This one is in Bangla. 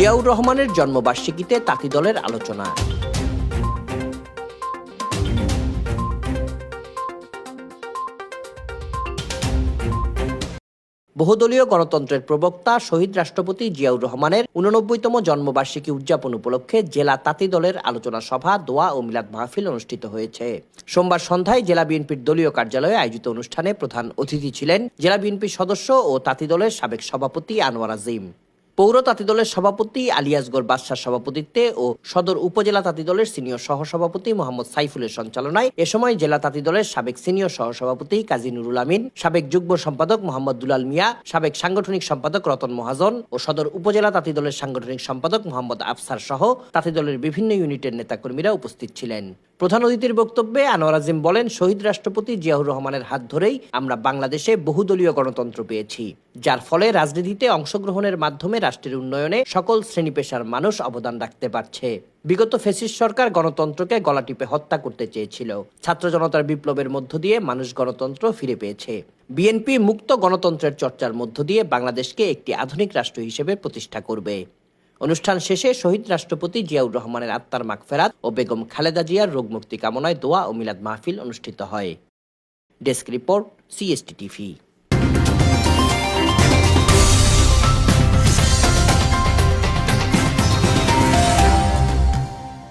জিয়াউর রহমানের জন্মবার্ষিকীতে তাঁতি দলের আলোচনা। বহুদলীয় গণতন্ত্রের প্রবক্তা শহীদ রাষ্ট্রপতি জিয়াউর রহমানের উননব্বইতম জন্মবার্ষিকী উদযাপন উপলক্ষে জেলা তাঁতি দলের আলোচনা সভা, দোয়া ও মিলাদ মাহফিল অনুষ্ঠিত হয়েছে। সোমবার সন্ধ্যায় জেলা বিএনপির দলীয় কার্যালয়ে আয়োজিত অনুষ্ঠানে প্রধান অতিথি ছিলেন জেলা বিএনপির সদস্য ও তাঁতি দলের সাবেক সভাপতি আনোয়ার আজিম। পৌর তাঁতি দলের সভাপতি আলিয়াসগর বাদশাহ সভাপতিত্বে ও সদর উপজেলা তাঁতি দলের সিনিয়র সহসভাপতি মোহাম্মদ সাইফুলের সঞ্চালনায় এ সময় জেলা তাঁতি দলের সাবেক সিনিয়র সহসভাপতি কাজী নুরুল আমিন, সাবেক যুগ্ম সম্পাদক মোহাম্মদ দুলাল মিয়া, সাবেক সাংগঠনিক সম্পাদক রতন মহাজন ও সদর উপজেলা তাঁতি দলের সাংগঠনিক সম্পাদক মোহাম্মদ আফসার সহ তাঁতি দলের বিভিন্ন ইউনিটের নেতাকর্মীরা উপস্থিত ছিলেন। প্রধান অতিথির বক্তব্যে আনোয়ার আজিম বলেন, শহীদ রাষ্ট্রপতি জিয়াউর রহমানের হাত ধরেই আমরা বাংলাদেশে বহুদলীয় গণতন্ত্র পেয়েছি, যার ফলে রাজনীতিতে অংশগ্রহণের মাধ্যমে রাষ্ট্রের উন্নয়নে সকল শ্রেণি পেশার মানুষ অবদান রাখতে পারছে। বিগত ফেসিস সরকার গণতন্ত্রকে গলা টিপে হত্যা করতে চেয়েছিল। ছাত্র জনতার বিপ্লবের মধ্য দিয়ে মানুষ গণতন্ত্র ফিরে পেয়েছে। বিএনপি মুক্ত গণতন্ত্রের চর্চার মধ্য দিয়ে বাংলাদেশকে একটি আধুনিক রাষ্ট্র হিসেবে প্রতিষ্ঠা করবে। অনুষ্ঠান শেষে শহীদ রাষ্ট্রপতি জিয়াউর রহমানের আত্মার মাগফেরাত ও বেগম খালেদা জিয়ার রোগমুক্তি কামনায় দোয়া ও মিলাদ মাহফিল অনুষ্ঠিত হয়। Desk report CST TV